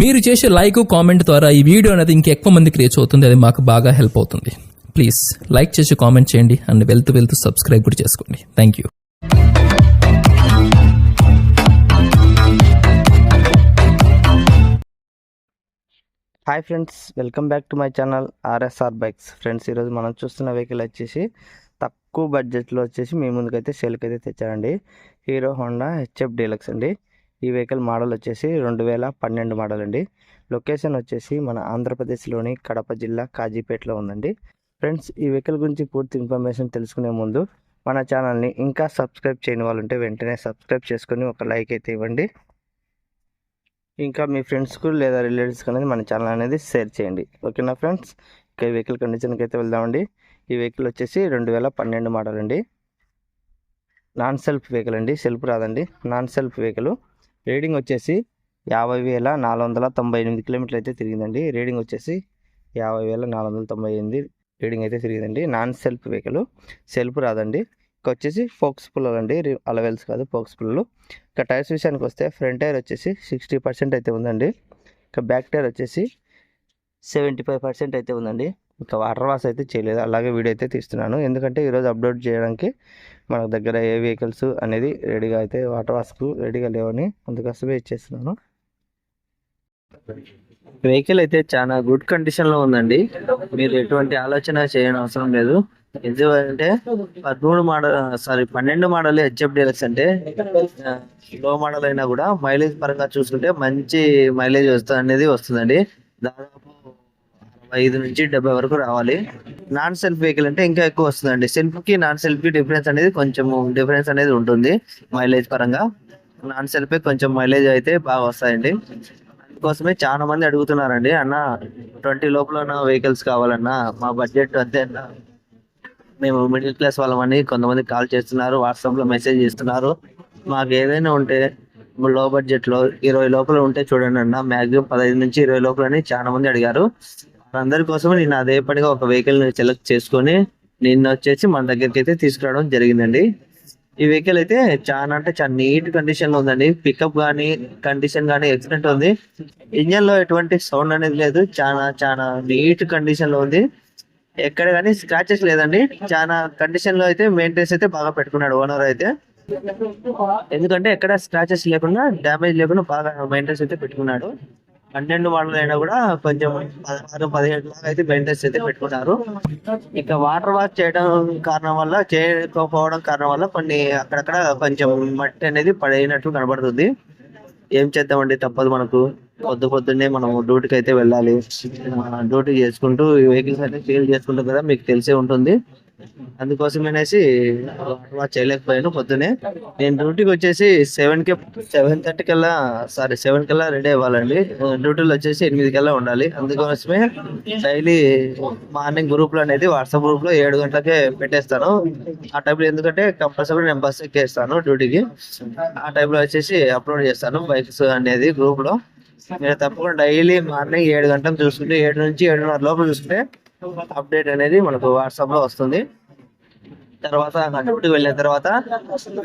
మీరు చేసే like comment ద్వారా ఈ వీడియో అనేది ఇంకెక్కువ మందికి రీచ్ అవుతుంది. అది మాకు బాగా హెల్ప్ అవుతుంది. ప్లీజ్ లైక్ చేసి కామెంట్ చేయండి. అండ్ వెళ్తూ వెళ్తూ సబ్స్క్రైబ్ కూడా చేసుకోండి. Thank you hi friends welcome back to my channel RSR bikes friends ఈరోజు మనం చూస్తున్న వెహికల్ వచ్చేసి తక్కువ బడ్జెట్లో వచ్చేసి మీ ముందుకైతే సేల్కి అయితే తెచ్చారండి. హీరో హోండా హెచ్ఎఫ్ డీలక్స్ అండి. ఈ వెహికల్ మోడల్ వచ్చేసి రెండు వేల పన్నెండు మోడల్ అండి. లొకేషన్ వచ్చేసి మన ఆంధ్రప్రదేశ్లోని కడప జిల్లా కాజీపేటలో ఉందండి. ఫ్రెండ్స్ ఈ వెహికల్ గురించి పూర్తి ఇన్ఫర్మేషన్ తెలుసుకునే ముందు మన ఛానల్ని ఇంకా సబ్స్క్రైబ్ చేయని వాళ్ళు ఉంటే వెంటనే సబ్స్క్రైబ్ చేసుకొని ఒక లైక్ అయితే ఇవ్వండి. ఇంకా మీ ఫ్రెండ్స్కు లేదా రిలేటివ్స్కి అనేది మన ఛానల్ అనేది షేర్ చేయండి. ఓకేనా ఫ్రెండ్స్? ఇక ఈ వెహికల్ కండిషన్కి అయితే వెళ్దామండి. ఈ వెహికల్ వచ్చేసి రెండు వేల పన్నెండు మోడల్ అండి. నాన్ సెల్ఫ్ వెహికల్ అండి. సెల్ఫ్ రాదండి. Non self vehicle. రీడింగ్ వచ్చేసి యాభై వేల నాలుగు వందల తొంభై ఎనిమిది కిలోమీటర్లు అయితే తిరిగిందండి. రీడింగ్ వచ్చేసి యాభై వేల నాలుగు వందల తొంభై ఎనిమిది రీడింగ్ అయితే తిరిగిందండి. నాన్ సెల్ఫ్ వెహికల్ సెల్ఫ్ రాదండి. ఇక వచ్చేసి ఫోక్స్ పుల్లలు అండి. అలవెల్స్ కాదు ఫోక్స్ పుల్లలు ఇక టైర్స్ విషయానికి వస్తే ఫ్రంట్ టైర్ వచ్చేసి సిక్స్టీ పర్సెంట్ అయితే ఉందండి. ఇక బ్యాక్ టైర్ వచ్చేసి సెవెంటీ ఫైవ్ పర్సెంట్ అయితే ఉందండి. ఇంకా వాటర్ వాష్ అయితే చేయలేదు. అలాగే వీడియో అయితే తీస్తున్నాను. ఎందుకంటే ఈరోజు అప్లోడ్ చేయడానికి మన దగ్గర ఏ వెహికల్స్ అనేది రెడీగా అయితే వాటర్ వాష్కు రెడీగా లేవని అందుకోసమే ఇచ్చేస్తున్నాను వెహికల్ అయితే చాలా గుడ్ కండిషన్లో ఉందండి. మీరు ఎటువంటి ఆలోచన చేయని అవసరం లేదు. ఎందుకంటే పదమూడు మోడల్ సారీ పన్నెండు మోడల్ హెచ్ఎఫ్ డీలక్స్ అంటే లో మోడల్ అయినా కూడా మైలేజ్ పరంగా చూసుకుంటే మంచి మైలేజ్ వస్తుంది అనేది వస్తుందండి. దాదాపు ఐదు నుంచి డెబ్బై వరకు రావాలి. నాన్ సెల్ఫ్ వెహికల్ అంటే ఇంకా ఎక్కువ వస్తుందండి. సెల్ఫ్కి నాన్ సెల్ఫ్కి డిఫరెన్స్ అనేది కొంచెం డిఫరెన్స్ అనేది ఉంటుంది మైలేజ్ పరంగా. నాన్ సెల్ఫ్ కొంచెం మైలేజ్ అయితే బాగా వస్తాయండి. అందుకోసమే చాలా మంది అడుగుతున్నారండి అన్న ట్వంటీ లోపల ఉన్న వెహికల్స్ కావాలన్నా మా బడ్జెట్ అంతే అన్న మేము మిడిల్ క్లాస్ వాళ్ళమని కొంతమంది కాల్ చేస్తున్నారు వాట్సాప్లో మెసేజ్ చేస్తున్నారు. మాకు ఏదైనా ఉంటే లో బడ్జెట్లో ఇరవై లోపల ఉంటే చూడండి అన్న మాక్సిమం పదహైదు నుంచి ఇరవై లోపల అని చాలా మంది అడిగారు. అందరి కోసం నేను అదే పనిగా ఒక వెహికల్ సెలెక్ట్ చేసుకొని నిన్న వచ్చేసి మన దగ్గరికి అయితే తీసుకురావడం జరిగిందండి. ఈ వెహికల్ అయితే చాలా అంటే చాలా నీట్ కండిషన్లో ఉందండి. పికప్ కానీ కండిషన్ కానీ ఎక్సలెంట్ ఉంది. ఇంజన్లో ఎటువంటి సౌండ్ అనేది లేదు. చాలా చాలా నీట్ కండిషన్లో ఉంది. ఎక్కడ కానీ స్క్రాచెస్ లేదండి. చాలా కండిషన్లో అయితే మెయింటెనెన్స్ అయితే బాగా పెట్టుకున్నాడు ఓనర్ అయితే. ఎందుకంటే ఎక్కడ స్క్రాచెస్ లేకుండా డ్యామేజ్ లేకుండా బాగా మెయింటెనెన్స్ అయితే పెట్టుకున్నాడు. పన్నెండు మోడల్ అయినా కూడా కొంచెం పదహారు పదిహేడు లాగా అయితే మెయింటెనెన్స్ అయితే పెట్టుకున్నారు. ఇక వాటర్ వాష్ చేయడం కారణం వల్ల చేయకపోవడం కారణం వల్ల కొన్ని అక్కడక్కడ కొంచెం మట్టి అనేది పడినట్టు కనబడుతుంది. ఏం చేద్దామండి? తప్పదు మనకు. పొద్దు పొద్దున్నే మనం డ్యూటీకి అయితే వెళ్ళాలి. డ్యూటీ చేసుకుంటూ వెహికల్స్ అయితే సేల్ చేసుకుంటాం కదా మీకు తెలిసే ఉంటుంది. అందుకోసం అనేసి వాచ్ చేయలేకపోయాను పొద్దునే. నేను డ్యూటీకి వచ్చేసి సెవెన్కి సెవెన్ థర్టీ కల్లా సారీ సెవెన్ కల్లా రెడీ అవ్వాలండి. డ్యూటీలో వచ్చేసి ఎనిమిది కల్లా ఉండాలి. అందుకోసమే డైలీ మార్నింగ్ గ్రూప్లో అనేది వాట్సాప్ గ్రూప్లో ఏడు గంటలకే పెట్టేస్తాను. ఆ టైంలో ఎందుకంటే కంపల్సరీ నేను బస్ ఎక్కేస్తాను డ్యూటీకి. ఆ టైంలో వచ్చేసి అప్లోడ్ చేస్తాను బైక్స్ అనేది గ్రూప్లో. మీరు తప్పకుండా డైలీ మార్నింగ్ ఏడు గంటలు చూసుకుంటే ఏడు నుంచి ఏడున్నర లోపల చూసుకుంటే అప్డేట్ అనేది మనకు వాట్సాప్లో వస్తుంది. తర్వాత డ్యూటీకి వెళ్ళిన తర్వాత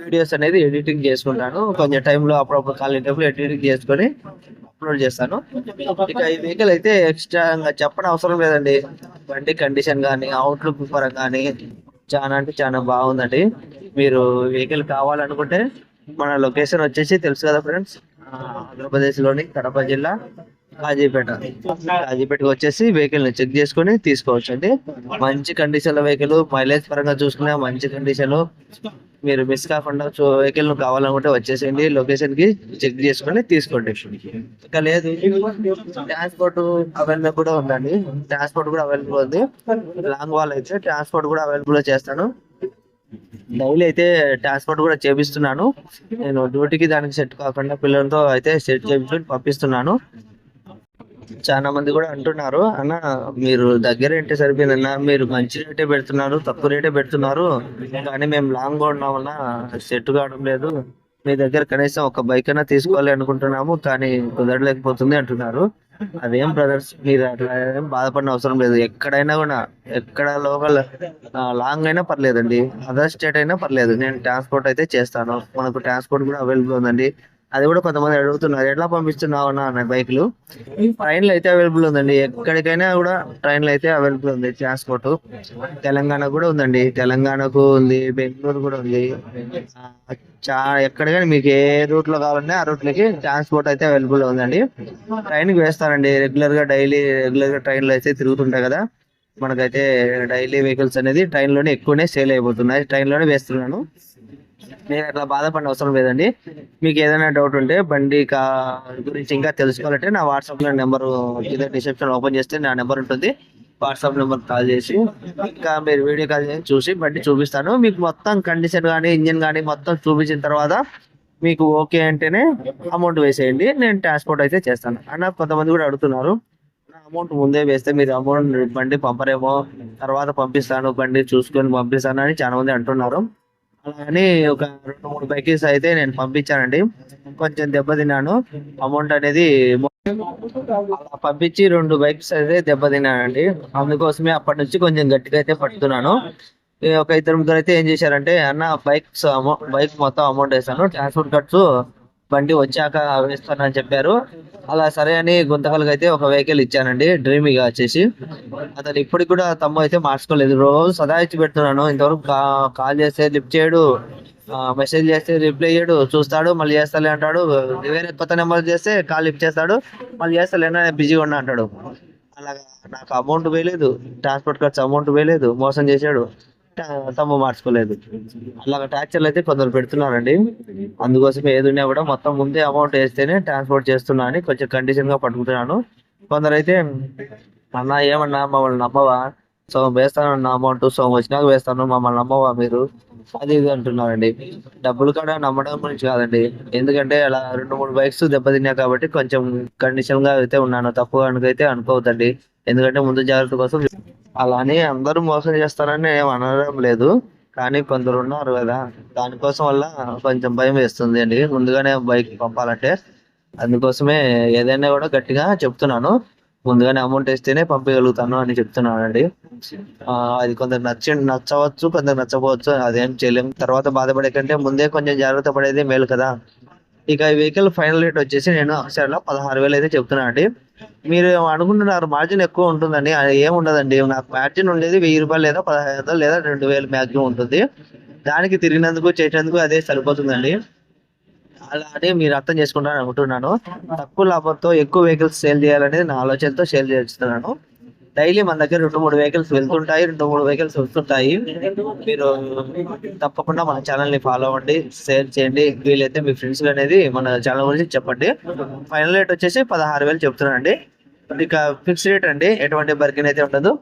వీడియోస్ అనేది ఎడిటింగ్ చేసుకుంటాను. కొంచెం టైంలో అప్పుడప్పుడు ఖాళీ టైంలో ఎడిటింగ్ చేసుకొని అప్లోడ్ చేస్తాను. ఇక ఈ వెహికల్ అయితే ఎక్స్ట్రా చెప్పడం అవసరం లేదండి. బండి కండిషన్ కానీ అవుట్లుక్ పరంగా కానీ చాలా అంటే చాలా బాగుందండి. మీరు వెహికల్ కావాలనుకుంటే మన లొకేషన్ వచ్చేసి తెలుసు కదా ఫ్రెండ్స్ ఆంధ్రప్రదేశ్లోని కడప జిల్లా. కాజీపేట కాజీపేటకి వచ్చేసి వెహికల్ని చెక్ చేసుకొని తీసుకోవచ్చు అండి మంచి కండిషన్లో వెహికల్ మైలేజ్ పరంగా చూసుకున్నా మంచి కండిషన్ మీరు మిస్ కాకుండా వెహికల్ను కావాలనుకుంటే వచ్చేసేయండి. లొకేషన్కి చెక్ చేసుకొని తీసుకోండి. ఇంకా లేదు. ట్రాన్స్పోర్ట్ అవైలబుల్ కూడా ఉందండి. ట్రాన్స్పోర్ట్ కూడా అవైలబుల్ ఉంది. లాంగ్ వాల్ అయితే ట్రాన్స్పోర్ట్ కూడా అవైలబుల్ చేస్తాను. డైలీ అయితే ట్రాన్స్పోర్ట్ కూడా చేపిస్తున్నాను. నేను డ్యూటీకి దానికి సెట్ కాకుండా పిల్లలతో అయితే సెట్ చేపించుకొని పంపిస్తున్నాను. చాలా మంది కూడా అంటున్నారు అన్న మీరు దగ్గర ఏంటి సరిపోయిందన్న మీరు మంచి రేటే పెడుతున్నారు తక్కువ రేటే పెడుతున్నారు కానీ మేము లాంగ్గా వల్ల సెట్ కావడం లేదు మీ దగ్గర కనీసం ఒక బైక్ అయినా తీసుకోవాలి అనుకుంటున్నాము కానీ కుదరలేకపోతుంది అంటున్నారు. అదేం బ్రదర్స్ మీరు అట్లా ఏం బాధపడిన అవసరం లేదు. ఎక్కడైనా కూడా ఎక్కడ లోకల్ లాంగ్ అయినా పర్లేదండి. అదర్ స్టేట్ అయినా పర్లేదు. నేను ట్రాన్స్పోర్ట్ అయితే చేస్తాను. మనకు ట్రాన్స్పోర్ట్ కూడా అవైలబుల్ ఉందండి. అది కూడా కొంతమంది అడుగుతున్నారు. ఎట్లా పంపిస్తున్నావు అన్న బైక్లు? ట్రైన్లు అయితే అవైలబుల్ ఉందండి. ఎక్కడికైనా కూడా ట్రైన్లు అయితే అవైలబుల్ ఉంది. ట్రాన్స్పోర్ట్. తెలంగాణ కూడా ఉందండి. తెలంగాణకు ఉంది బెంగళూరు కూడా ఉంది. చా ఎక్కడికైనా మీకు ఏ రూట్లో కావాలన్నా ఆ రూట్లకి ట్రాన్స్పోర్ట్ అయితే అవైలబుల్ ఉందండి. ట్రైన్కి వేస్తారండి. రెగ్యులర్గా డైలీ రెగ్యులర్గా ట్రైన్లు అయితే తిరుగుతుంటాయి కదా. మనకైతే డైలీ వెహికల్స్ అనేది ట్రైన్లోనే ఎక్కువనే సేల్ అయిపోతున్నాయి. ట్రైన్లోనే వేస్తున్నాను. నేను అట్లా బాధపడిన అవసరం లేదండి. మీకు ఏదైనా డౌట్ ఉంటే బండి కా గురించి ఇంకా తెలుసుకోవాలంటే నా వాట్సాప్లో నెంబర్ కింద డిస్క్రిప్షన్ ఓపెన్ చేస్తే నా నెంబర్ ఉంటుంది. వాట్సాప్ నెంబర్ కాల్ చేసి ఇంకా మీరు వీడియో కాల్ చేసి చూసి బండి చూపిస్తాను. మీకు మొత్తం కండిషన్ కానీ ఇంజిన్ కానీ మొత్తం చూపించిన తర్వాత మీకు ఓకే అంటేనే అమౌంట్ వేసేయండి. నేను ట్రాన్స్పోర్ట్ అయితే చేస్తాను. అన్న కొంతమంది కూడా అడుగుతున్నారు. అమౌంట్ ముందే వేస్తే మీరు అమౌంట్ బండి పంపరేమో తర్వాత పంపిస్తాను బండి చూసుకొని పంపిస్తాను అని చాలా మంది అంటున్నారు. అని ఒక రెండు మూడు బైక్స్ అయితే నేను పంపించానండి. కొంచెం దెబ్బతిన్నాను అమౌంట్ అనేది అలా పంపించి రెండు బైక్స్ అయితే దెబ్బతిన్నానండి అందుకోసమే అప్పటి నుంచి కొంచెం గట్టిగా అయితే పట్టుతున్నాను ఒక ఇద్దరు ముగ్గురు అయితే ఏం చేశారంటే అన్న బైక్స్ బైక్ మొత్తం అమౌంట్ వేసాను ట్రాన్స్పోర్ట్ ఖర్చు బండి వచ్చాక వేస్తానని చెప్పారు. అలా సరే అని గుంతకలకి అయితే ఒక వెహికల్ ఇచ్చానండి డ్రీమిగా వచ్చేసి. అతను ఇప్పటికి కూడా తమ్ము అయితే మార్చుకోలేదు. రోజు సదా ఇచ్చి పెడుతున్నాను. ఇంతవరకు కాల్ చేస్తే లిఫ్ట్ చేయడు. మెసేజ్ చేస్తే రిప్లై చేయడు చూస్తాడు మళ్ళీ చేస్తాలే అంటాడు. వేరే కొత్త నెంబర్ చేస్తే కాల్ లిఫ్ట్ చేస్తాడు. మళ్ళీ చేస్తాలేనా బిజీగా ఉన్నా అంటాడు. అలాగా నాకు అమౌంట్ వేయలేదు ట్రాన్స్పోర్ట్ ఖర్చు అమౌంట్ వేయలేదు మోసం చేశాడు. తమ్ము మార్చుకోలేదు. అలాగ ట్యాక్చర్లు అయితే కొందరు పెడుతున్నారండి. అందుకోసం ఏదున్నా కూడా మొత్తం ముందే అమౌంట్ వేస్తేనే ట్రాన్స్పోర్ట్ చేస్తున్నా అని కొంచెం కండిషన్గా పట్టుకుంటున్నాను. కొందరు అయితే అన్న ఏమన్నా మమ్మల్ని నమ్మవా? సో వేస్తాను అమౌంట్ సో వచ్చినాక వేస్తాను మమ్మల్ని నమ్మవా మీరు? అది ఇది అంటున్నారండి. డబ్బులు కూడా నమ్మడం గురించి కాదండి. ఎందుకంటే అలా రెండు మూడు బైక్స్ దెబ్బతిన్నాయి కాబట్టి కొంచెం కండిషన్గా అయితే ఉన్నాను. తక్కువ అనుకైతే అనుకోవద్దండి. ఎందుకంటే ముందు జాగ్రత్త కోసం అలా అని అందరూ మోసం చేస్తారని నేను అనడం లేదు. కానీ కొందరు ఉన్నారు కదా దానికోసం వల్ల కొంచెం భయం వేస్తుంది అండి. ముందుగానే బైక్ పంపాలంటే అందుకోసమే ఏదైనా కూడా గట్టిగా చెప్తున్నాను. ముందుగానే అమౌంట్ వేస్తేనే పంపించగలుగుతాను అని చెప్తున్నానండి. అది కొందరు నచ్చి నచ్చవచ్చు కొందరు నచ్చకపోవచ్చు అదేం చేయలేము తర్వాత బాధపడే కంటే ముందే కొంచెం జాగ్రత్త పడేది మేలు కదా. ఇక ఈ వెహికల్ ఫైనల్ రేట్ వచ్చేసి నేను అక్షరాల పదహారు వేలు అయితే చెప్తున్నాను అండి మీరు అనుకుంటున్నారు మార్జిన్ ఎక్కువ ఉంటుందండి అది ఏం ఉండదండి. నాకు మార్జిన్ ఉండేది వెయ్యి రూపాయలు లేదా పదహారు లేదా రెండు వేలు మ్యాక్సిమం ఉంటుంది. దానికి తిరిగినందుకు చేసినందుకు అదే సరిపోతుందండి. అలా అని మీరు అర్థం చేసుకుంటారని అనుకుంటున్నాను. తక్కువ లాభంతో ఎక్కువ వెహికల్స్ సేల్ చేయాలనేది నా ఆలోచనతో సేల్ చేస్తున్నాను. డైలీ మన దగ్గర రెండు మూడు వెహికల్స్ వెళ్తుంటాయి రెండు మూడు వెహికల్స్ వస్తుంటాయి. మీరు తప్పకుండా మన ఛానల్ని ఫాలో అవ్వండి షేర్ చేయండి. వీలైతే మీ ఫ్రెండ్స్ అనేది మన ఛానల్ గురించి చెప్పండి. ఫైనల్ రేట్ వచ్చేసి పదహారు వేలు చెప్తున్నానండి. ఇక ఫిక్స్ రేట్ అండి ఎటువంటి బర్కిన్ అయితే ఉండదు.